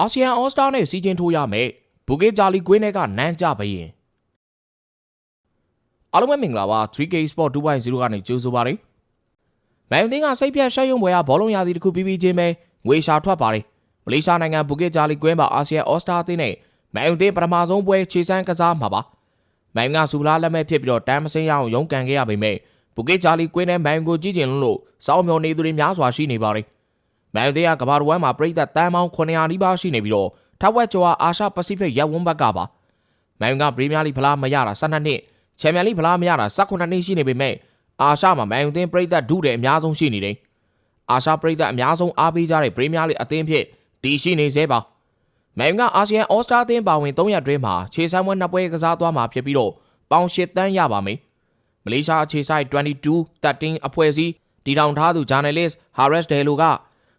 အာဆီယံအော်စတာနဲ့စီချင်းထိုးရမယ်ဘူကေဂျာလီကွင်းထဲကနန်းကြပရင်အားလုံးပဲမင်္ဂလာပါ 3K Sport 2.0ကနေကြိုဆိုပါရစေ။မိုင်တင်းကစိတ်ပြတ်ရှက်ရုံပွဲကဘောလုံးရာသီတစ်ခုပြီးပြီးချင်းပဲငွေရှာထွက်ပါတယ်။မလေးရှားနိုင်ငံဘူကေဂျာလီကွင်းမှာအာဆီယံအော်စတာအသင်းနဲ့မိုင်တင်းပထမဆုံးပွဲခြေစမ်းကစားမှာပါ။မိုင်ကစူလာလက်မဲ့ဖြစ်ပြီးတော့တမ်းမစင်းရအောင်ရုန်းကန်ခဲ့ရပေမဲ့ဘူကေဂျာလီကွင်းနဲ့မိုင်ကိုကြည့်ကျင်လို့စောင်းမျောနေသူတွေများစွာရှိနေပါတယ်။ မိုင်တင်းကကဘာရဝမ်မှာပြည်သက်တန်းပေါင်း900နီးပါးရှိနေပြီးတော့ထပ်ဝက်ကျော်အာရှပစိဖိတ်ရပ်ဝန်းဘက်ကပါ။မိုင်ကပရီးမီးယားလိဖလားမရတာ12နှစ်ချန်ပီယံလိဖလားမရတာ18နှစ်ရှိနေပေမဲ့အာရှမှာမိုင်တင်းပြည်သက်ဒုတဲ့အများဆုံးရှိနေတယ်။အာရှပြည်သက်အများဆုံးအားပေးကြတဲ့ပရီးမီးယားလိအသင်းဖြစ်တည်ရှိနေသေးပါ။မိုင်ကအာဆီယံအော်စတာအသင်းပါဝင်3ရက်တွင်းမှာခြေစမ်းပွဲနှစ်ပွဲကစားသွားမှာဖြစ်ပြီးတော့ပေါင်ရှစ်တန်းရပါမယ်။မလေးရှားအခြေစိုက်22 13အဖွဲ့အစည်းတည်ထောင်ထားသူ journalist Haris Delo က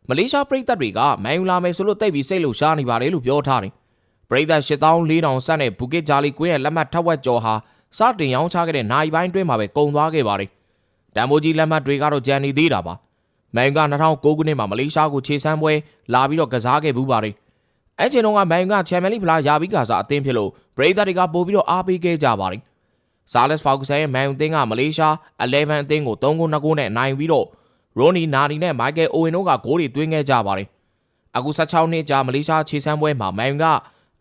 မလေးရှားပြည်သက်တွေကမိုင်ယူလာမယ်ဆိုလို့တိတ်ပြီးစိတ်လှုပ်ရှားနေပါတယ်လို့ပြောထားတယ်။ပြည်သက်8400ဆက်နဲ့ဘူကစ်ဂျာလီကွင်းရဲ့လက်မှတ်ထက်ဝက်ကျော်ဟာစတင်ရောင်းချခဲ့တဲ့နိုင်ပိုင်းတွင်းမှာပဲကုန်သွားခဲ့ပါတယ်။တန်ဖိုးကြီးလက်မှတ်တွေကတော့ကြံနေသေးတာပါ။မိုင်က2009ခုနှစ်မှာမလေးရှားကိုခြေစမ်းပွဲလာပြီးတော့ကစားခဲ့ဘူးပါတယ်။အဲ့ချိန်တုန်းကမိုင်ကချန်ပီယံလိဖလားယာပြီးကစားအသင်းဖြစ်လို့ပရိသတ်တွေကပို့ပြီးတော့အားပေးခဲ့ကြပါတယ်။ဆာလက်ဖာဂူဆန်ရဲ့မိုင်အသင်းကမလေးရှား11အသင်းကို3ဂိုး2ဂိုးနဲ့နိုင်ပြီးတော့ ရိုနီနာနီနဲ့မိုက်ကယ်အိုဝင်တို့ကဂိုးတွေသွင်းခဲ့ကြပါတယ်။အခု16နှစ်ကြာမလေးရှားခြေစမ်းပွဲမှာမိုင်က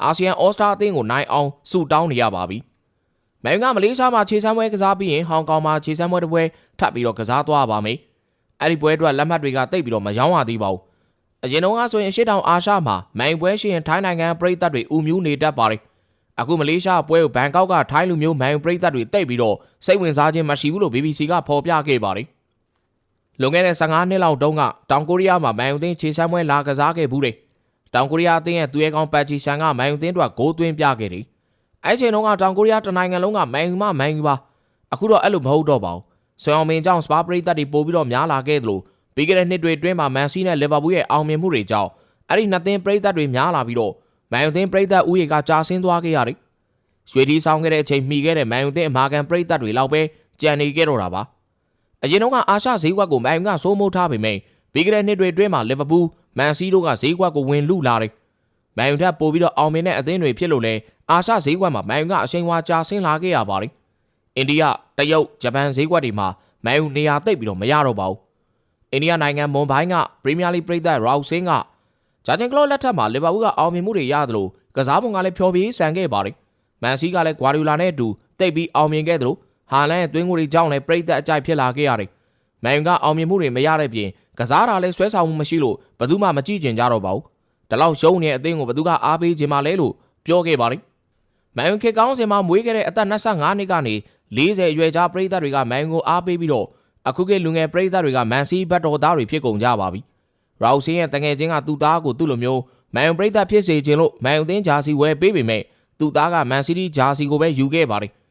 အာဆီယံအော်စတာအသင်းကိုနိုင်အောင်စုတောင်းနေရပါပြီ။မိုင်ကမလေးရှားမှာခြေစမ်းပွဲကစားပြီးရင်ဟောင်ကောင်မှာခြေစမ်းပွဲတစ်ပွဲထပ်ပြီးတော့ကစားသွားပါမယ်။အဲ့ဒီပွဲအတွက်လက်မှတ်တွေကတိတ်ပြီးတော့မရောင်းရသေးပါဘူး။အရင်တုန်းကဆိုရင်ရှစ်တောင်အာရှမှာမိုင်ပွဲရှိရင်ထိုင်းနိုင်ငံပြည်သက်တွေဥမျိုးနေတတ်ပါတယ်။အခုမလေးရှားပွဲကိုဘန်ကောက်ကထိုင်းလူမျိုးမိုင်ပြည်သက်တွေတိတ်ပြီးတော့စိတ်ဝင်စားခြင်းမရှိဘူးလို့ BBC ကဖော်ပြခဲ့ပါတယ်။ လွန်ခဲ့တဲ့15နှစ်လောက်တုန်းကတောင်ကိုရီးယားမှာမိုင်အသင်းခြေစမ်းပွဲလာကစားခဲ့ဘူးတယ်။တောင်ကိုရီးယားအသင်းရဲ့သူရဲကောင်းပတ်ချီဆန်ကမိုင်အသင်းတို့ဂိုးသွင်းပြခဲ့တယ်။အဲ့ချိန်တုန်းကတောင်ကိုရီးယားတနိုင်ငံလုံးကမိုင်ယူမမိုင်ယူပါအခုတော့အဲ့လိုမဟုတ်တော့ပါဘူး။ဆွေအောင်မင်းကြောင့်စပါပရိသတ်တွေပို့ပြီးတော့များလာခဲ့သလိုပြီးခဲ့တဲ့နှစ်တွေအတွင်းမှာမန်စီနဲ့လီဗာပူးရဲ့အောင်မြင်မှုတွေကြောင့်အဲ့ဒီနှစ်သင်းပရိသတ်တွေများလာပြီးတော့မန်ယူသင်းပရိသတ်ဦးရေကကြာဆင်းသွားခဲ့ရတယ်။ရွှေဒီဆောင်ခဲ့တဲ့အချိန်မှီခဲ့တဲ့မန်ယူသင်းအမာကန်ပရိသတ်တွေလောက်ပဲကြံနေခဲ့တော့တာပါ။ အရင်တုန်းကအာရှဈေးကွက်ကိုမန်ယူကစိုးမိုးထားပေမဲ့ပြီးခဲ့တဲ့နှစ်တွေအတွင်းမှာလီဗာပူးမန်စီတို့ကဈေးကွက်ကိုဝင်လူလာတယ်။မန်ယူထက်ပိုပြီးတော့အောင်မြင်တဲ့အသင်းတွေဖြစ်လို့လဲအာရှဈေးကွက်မှာမန်ယူကအချိန်ဝါကြာဆင်းလာခဲ့ရပါတယ်။အိန္ဒိယ၊တရုတ်၊ဂျပန်ဈေးကွက်တွေမှာမန်ယူနေရာသိပ်ပြီးတော့မရတော့ပါဘူး။အိန္ဒိယနိုင်ငံမွန်ဘိုင်းကပရီးမီးယားလိပရိသတ်ရာဦးစင်းကဂျာချန်ကလော့လက်ထက်မှာလီဗာပူးကအောင်မြင်မှုတွေရတယ်လို့ကစားပုံကလည်းဖျော်ဖြေဆန်ခဲ့ပါတယ်။မန်စီကလည်းဂွာဒီယိုလာနဲ့အတူတိတ်ပြီးအောင်မြင်ခဲ့တယ်လို့ ဟာလန်ရဲ့သွင်းကိုယ်တွေကြောင့်လည်းပရိသတ်အကြိုက်ဖြစ်လာခဲ့ရတယ်။မန်ယူကအောင်မြင်မှုတွေမရတဲ့ပြင်ကစားတာလည်းဆွဲဆောင်မှုမရှိလို့ဘယ်သူမှမကြည့်ကျင်ကြတော့ပါဘူး။ဒါလောက်ရှုံးနေတဲ့အသင်းကိုဘယ်သူကအားပေးခြင်းမလဲလို့ပြောခဲ့ပါတယ်။မန်ယူခေကောင်းစင်မှာမွေးခဲ့တဲ့အသက်25နှစ်ကနေ40အရွယ်ကြားပရိသတ်တွေကမန်ယူကိုအားပေးပြီးတော့အခုကလူငယ်ပရိသတ်တွေကမန်စီဘတ်တော်သားတွေဖြစ်ကုန်ကြပါပြီ။ရာဦးစင်းရဲ့တငယ်ချင်းကသူ့သားကိုသူ့လိုမျိုးမန်ယူပရိသတ်ဖြစ်စေခြင်းလို့မန်ယူသင်းဂျာစီဝယ်ပေးပေမဲ့သူ့သားကမန်စီးတီးဂျာစီကိုပဲယူခဲ့ပါတယ်။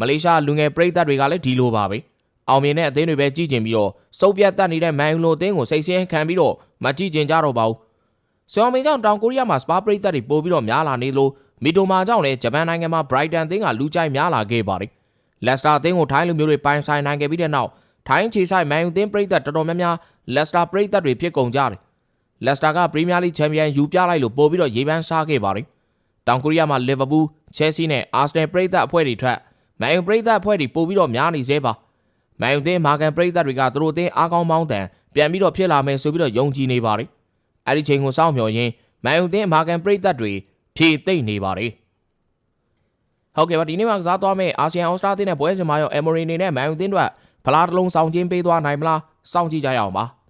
မလေးရှားလူငယ်ပရိသတ်တွေကလည်းဒီလိုပါပဲ။အောင်မြင်တဲ့အသင်းတွေပဲကြည့်ကျင်ပြီးတော့စုပ်ပြတ်တက်နေတဲ့မန်ယူလိုအသင်းကိုစိတ်ဆင်းခံပြီးတော့မကြည့်ကျင်ကြတော့ပါဘူး။ဆွေအောင်မင်းကြောင့်တောင်ကိုရီးယားမှာစပါပရိသတ်တွေပို့ပြီးတော့များလာနေလို့မီတိုမာကြောင့်လည်းဂျပန်နိုင်ငံမှာ Brighton အသင်းကလူကြိုက်များလာခဲ့ပါတယ်။ Leicester အသင်းကိုထိုင်းလူမျိုးတွေပိုင်ဆိုင်နိုင်ခဲ့ပြီးတဲ့နောက်ထိုင်းခြေဆိုင်မန်ယူသင်းပြည်သက်တော်တော်များများလက်စတာပြည်သက်တွေဖြစ်ကုန်ကြတယ်။လက်စတာကပရီးမီးယားလိချန်ပီယံယူပြလိုက်လို့ပို့ပြီးတော့ရေပန်းစားခဲ့ပါတယ်။တောင်ကိုရီးယားမှာလီဗာပူး၊ချယ်ဆီနဲ့အာဆနယ်ပြည်သက်အဖွဲ့တွေထွက် မန်ယူပြည်သက်အဖွဲ့တွေပို့ပြီးတော့များနေသေးပါ။မန်ယူသင်းမာကန်ပြည်သက်တွေကသူတို့အသင်းအားကောင်းပေါင်းတန်ပြန်ပြီးတော့ဖြစ်လာမယ်ဆိုပြီးတော့ယုံကြည်နေပါတယ်။အဲဒီချိန်ကိုစောင့်မျှော်ရင်းမန်ယူသင်းမာကန်ပြည်သက်တွေဖြည့်သိမ့်နေပါတယ်။ဟုတ်ကဲ့ပါဒီနေ့မှာကစားသွားမယ့်အာဆီယံအော်စတြေးလျနဲ့ပွဲစဉ်မှာရောအယ်မိုရီနေနဲ့မန်ယူသင်းတို့ဖလားတစ်လုံးဆောင်ချင်းပေးသွားနိုင်မလားစောင့်ကြည့်ကြရအောင်ပါ။